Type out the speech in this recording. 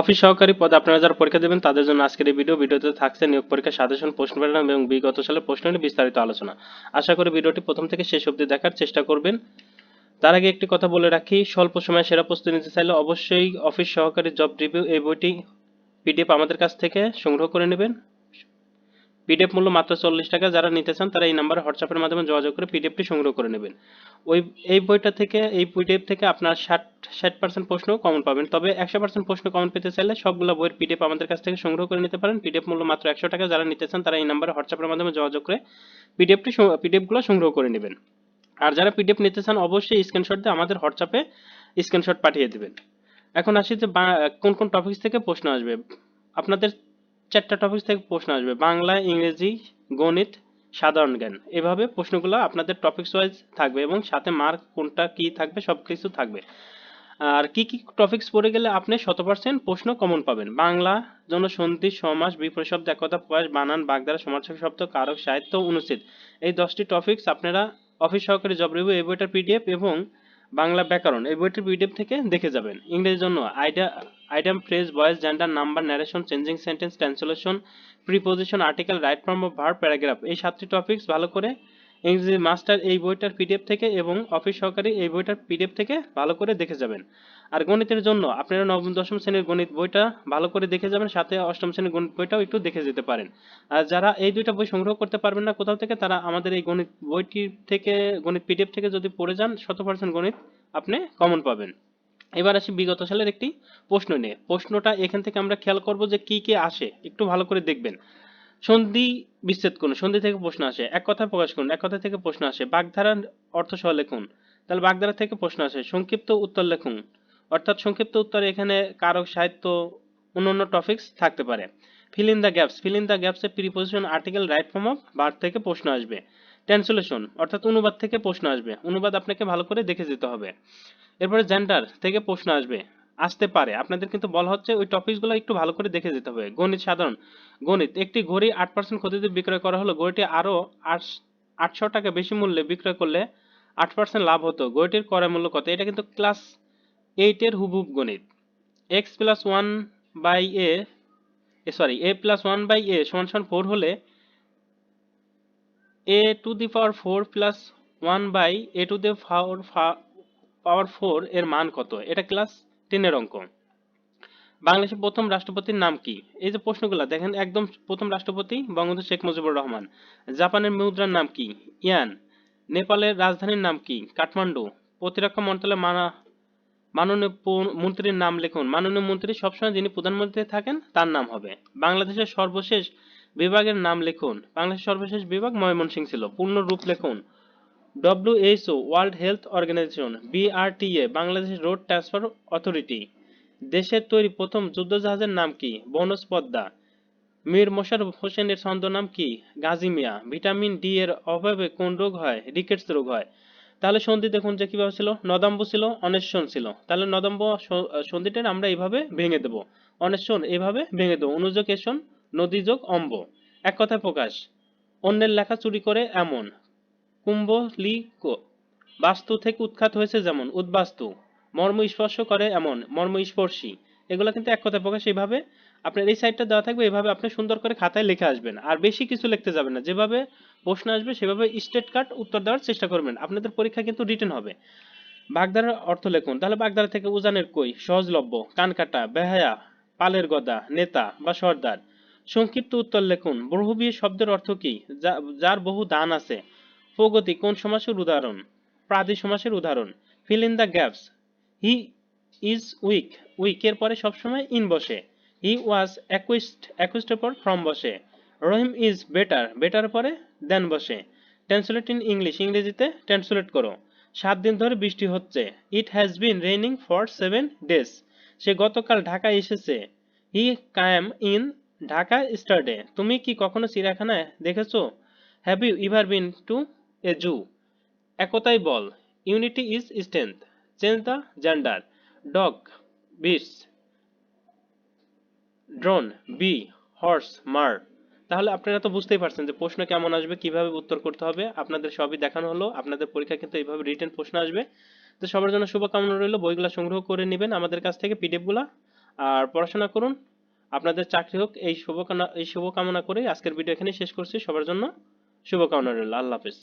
Office সহকারী পদ আপনারা যারা পরীক্ষা দেবেন, তাদের জন্য আজকের এই ভিডিও, ভিডিওতে থাকছে নিয়োগ পরীক্ষা, সাজেশন, প্রশ্ন প্যাটার্ন এবং বিগত সালের প্রশ্ন নিয়ে বিস্তারিত আলোচনা। আশা করি ভিডিওটি প্রথম থেকে শেষ অবধি দেখার চেষ্টা করবেন। তার আগে একটি কথা বলে রাখি, স্বল্প সময়ে সেরা প্রস্তুতি নিতে চাইলে অবশ্যই অফিস সহকারী জব রিভিউ এই বইটি পিডিএফ আমাদের কাছ থেকে সংগ্রহ করে নেবেন। পিডিএফ মূল্য মাত্র চল্লিশ টাকা। যারা নিতে চান, তারা এই নাম্বারে হোয়াটসঅ্যাপের মাধ্যমে যোগাযোগ করে পিডিএফটি সংগ্রহ করে নেবেন। ওই, এই বইটা থেকে, এই পিডিএফ থেকে আপনার ষাট ষাট পার্সেন্ট প্রশ্ন কমন পাবেন। তবে একশো পার্সেন্ট প্রশ্ন কমন পেতে চাইলে সবগুলো বইয়ের পিডিএফ আমাদের কাছ থেকে সংগ্রহ করে নিতে পারেন। পিডিএফ মূল্য মাত্র একশো টাকা। যারা নিতে চান, তারা এই নাম্বারে হোয়াটসঅ্যাপের মাধ্যমে যোগাযোগ করে পিডিএফটি পিডিএফগুলো সংগ্রহ করে নেবেন। আর যারা পিডিএফ নিতে চান, অবশ্যই স্ক্রিনশট দিয়ে আমাদের হোয়াটসঅ্যাপে স্ক্রিনশট পাঠিয়ে দেবেন। এখন আসি যে কোন কোন টপিক থেকে প্রশ্ন আসবে। আপনাদের চারটা টপিক থেকে প্রশ্ন আসবে। বাংলা, ইংরেজি, গণিত, সাধারণ জ্ঞান। এভাবে প্রশ্নগুলো আপনাদের টপিকস ওয়াইজ থাকবে এবং সাথে মার্ক কোনটা কি থাকবে সব কিছু থাকবে। আর কি কি টপিকস পড়ে গেলে আপনি শত পার্সেন্ট প্রশ্ন কমন পাবেন? বাংলা জন্য সন্ধি সমাস বিপরীত শব্দ একতা, প্রয়াস, বানান বাগধারা সমার্থক শব্দ কারক, সাহিত্য, অনুচ্ছেদ। এই দশটি টপিকস আপনারা অফিস সহকারী জব রিভিউ এই বইটার পিডিএফ এবং বাংলা ব্যাকরণ এই বইটির পিডিএফ থেকে দেখে যাবেন। ইংরেজির জন্য আইডা item phrase, voice, gender, number narration changing sentence translation preposition article right form of verb paragraph এই সাতটি টপিকস ভালো করে ইংরেজি মাস্টার এই বইটার পিডিএফ থেকে এবং অফিস সহকারী এই বইটার পিডিএফ থেকে ভালো করে দেখে যাবেন। আর গণিতের জন্য আপনারা নবম, দশম শ্রেণির গণিত বইটা ভালো করে দেখে যাবেন, সাথে অষ্টম শ্রেণির গণিত বইটাও একটু দেখে যেতে পারেন। আর যারা এই দুইটা বই সংগ্রহ করতে পারবেন না কোথাও থেকে, তারা আমাদের এই গণিত বইটি থেকে, গণিত পিডিএফ থেকে যদি পড়ে যান, শত পার্সেন্ট গণিত আপনি কমন পাবেন। এবার আসি বিগত সালের একটি প্রশ্ন নিয়ে। প্রশ্নটা এখান থেকে আমরা খেয়াল করব যে কি কি আসে, একটু ভালো করে দেখবেন। সন্ধি বিচ্ছেদ করুন, সন্ধি থেকে প্রশ্ন আসে, এক কথা প্রকাশ করুন, এক কথা থেকে প্রশ্ন আসে, বাগধারার অর্থ সহ লিখুন, তাহলে বাগধারা থেকে প্রশ্ন আসে, সংক্ষিপ্ত উত্তর লিখুন, অর্থাৎ সংক্ষিপ্ত উত্তরে এখানে কারক, সাহিত্য, অন্যান্য টপিক্স থাকতে পারে। Fill in the gaps fill in the গ্যাপসে preposition article right form of বার থেকে প্রশ্ন আসবে। ট্রান্সলেশন অর্থাৎ অনুবাদ থেকে প্রশ্ন আসবে, অনুবাদ আপনাকে ভালো করে দেখে যেতে হবে। এরপরে জেন্ডার থেকে প্রশ্ন আসবে আসতে পারে। আপনাদের কিন্তু বলা হচ্ছে ওই টপিকসগুলো একটু ভালো করে দেখে যেতে হবে। গণিত সাধারণ। গণিত, একটি ঘড়ি আট পার্সেন্ট ক্ষতিতে বিক্রয় করা হলো ঘড়িটি আরও আটশো টাকা বেশি মূল্যে বিক্রয় করলে আট পার্সেন্ট লাভ হতো। ঘড়িটির ক্রয় মূল্য কত? এটা কিন্তু ক্লাস এইটের হুবহুব গণিত। X plus one by a sorry a plus one by a সমান সমান ফোর হলে a to the power four plus one by a to the power power four এর মান কত? এটা ক্লাস টেনের অঙ্ক। বাংলাদেশের প্রথম রাষ্ট্রপতির নাম কি? এই যে প্রশ্নগুলো, দেখেন একদম প্রথম রাষ্ট্রপতি বঙ্গবন্ধু শেখ মুজিবুর রহমান। জাপানের মুদ্রার নাম কি? ইয়ান। নেপালের রাজধানীর নাম কি? কাঠমান্ডু। প্রতিরক্ষা মন্ত্রণালয়ের মানা, মাননীয় মন্ত্রীর নাম লিখুন। মাননীয় মন্ত্রী সবসময় যিনি প্রধানমন্ত্রী থাকেন, তার নাম হবে। বাংলাদেশের সর্বশেষ বিভাগের নাম লিখুন। বাংলাদেশের সর্বশেষ বিভাগ ময়মনসিংহ ছিল। পূর্ণ রূপ লিখুন। WHO world health organization BRTA Bangladesh road transfer authority দেশের তৈরি প্রথম যুদ্ধজাহাজের নাম কি? বনজ পদ্মা। মীর মোশাররফ হোসেনের ছন্দনাম কি? গাজী মিয়া। ভিটামিন ডি এর অভাবে কোন রোগ হয়? রিকেটস রোগ হয়। তাহলে সন্ধি দেখুন যে কীভাবে ছিল। নদম্ব ছিল অনেশ্বন ছিল। তাহলে নদম্ব সন্ধিটা আমরা এইভাবে ভেঙে দেব। অনেশন এইভাবে ভেঙে দেবো। অনুযোগ এসন, নদী যোগ অম্ব। এক কথায় প্রকাশ। অন্যের লেখা চুরি করে এমন। কুম্ভলিক বাস্তু থেকে উৎখাত হয়েছে যেমন, উদ্বাস্তু। মর্ম স্পর্শ করে এমন, মর্ম স্পর্শী। এগুলো কিন্তু এক কথায় প্রকাশ এইভাবে আপনার এই সাইডটা দেওয়া থাকবে এভাবে আপনি সুন্দর করে খাতায় লিখে আসবেন। আর বেশি কিছু লিখতে যাবেন না। যেভাবে প্রশ্ন আসবে, সেভাবে স্টেট কার্ড উত্তর দেওয়ার চেষ্টা করবেন। আপনাদের পরীক্ষা কিন্তু রিটেন হবে। বাগদারার অর্থ লেখুন। তাহলে বাগদারা থেকে উজানের কই? সহজলভ্য। কানকাটা বেহায়া, পালের গদা, নেতা বা সর্দার। সংক্ষিপ্ত উত্তর লেখুন। বহুবীয় শব্দের অর্থ কি? যার বহু দান আছে। প্রগতি কোন সমাসের উদাহরণ? প্রাদি সমাসের উদাহরণ। Fill in the gaps he is week উইকের পরে সবসময় ইন বসে। হি ওয়াজ অ্যাকুইস্ট অ্যাকুইস্টের পর ফ্রম বসে। রহিম ইজ বেটার বেটার পরে দেন বসে। ট্রান্সলেট ইন ইংলিশ ইংরেজিতে ট্রান্সলেট করো। সাত দিন ধরে বৃষ্টি হচ্ছে। It has been raining for seven days সে গতকাল ঢাকায় এসেছে। He came in Dhaka yesterday তুমি কি কখনো চিড়িয়াখানায় দেখেছ? Have you ever been to a zoo. একতাই ball, unity is strength, change the gender, dog, bitch, drone, bee, horse, mare. তাহলে আপনারা তো বুঝতেই পারছেন যে প্রশ্ন কেমন আসবে, কীভাবে উত্তর করতে হবে, আপনাদের সবই দেখানো হলো, আপনাদের পরীক্ষা কিন্তু এইভাবে রিটেন প্রশ্ন আসবে। তো সবার জন্য শুভকামনা রইল, বইগুলো সংগ্রহ করে নেবেন আমাদের কাছ থেকে পিডিএফগুলা আর পড়াশোনা করুন। আপনাদের চাকরি হোক, এই শুভকামনা এই শুভকামনা করে আজকের ভিডিও এখানে শেষ করছি। সবার জন্য শুভকামনা রইল, আল্লাহ হাফেজ।